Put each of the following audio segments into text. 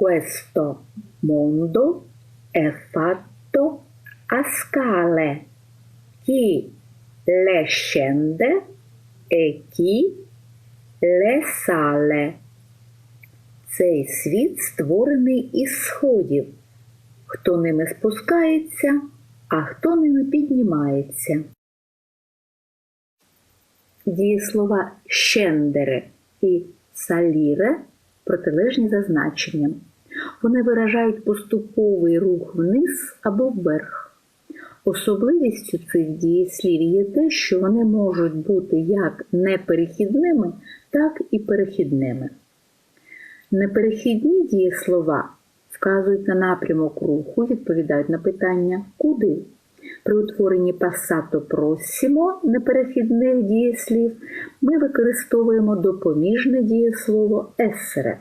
Questo mondo è fatto a scale. Chi le scende e chi le sale. Цей світ створений із сходів. Хто ними спускається, а хто ними піднімається. Дієслова щендере і саліре протилежні за значенням. Вони виражають поступовий рух вниз або вверх. Особливістю цих дієслів є те, що вони можуть бути як неперехідними, так і перехідними. Неперехідні дієслова вказують на напрямок руху, відповідають на питання куди. При утворенні passato prossimo неперехідних дієслів ми використовуємо допоміжне дієслово essere.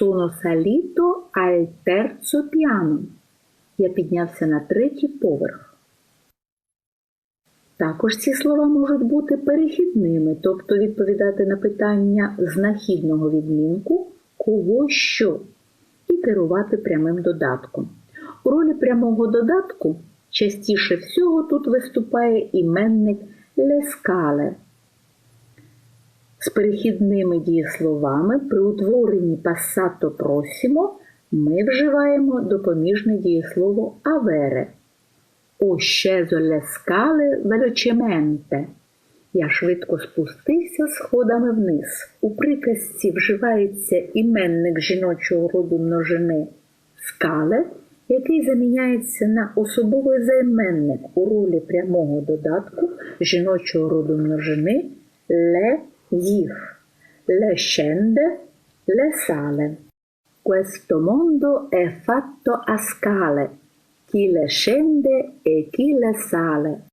Sono salito al terzo. Я піднявся на третій поверх. Також ці слова можуть бути перехідними, тобто відповідати на питання знахідного відмінку кого що і керувати прямим додатком. У ролі прямого додатку частіше всього тут виступає іменник лескале. З перехідними дієсловами при утворенні passato prossimo ми вживаємо допоміжне дієслово. Ho sceso le scale velocemente. Я швидко спустився сходами вниз. У приказці вживається іменник жіночого роду множини скале, який заміняється на особовий займенник у ролі прямого додатку жіночого роду множини ле Yih, le scende, le sale. Questo mondo è fatto a scale, chi le scende e chi le sale.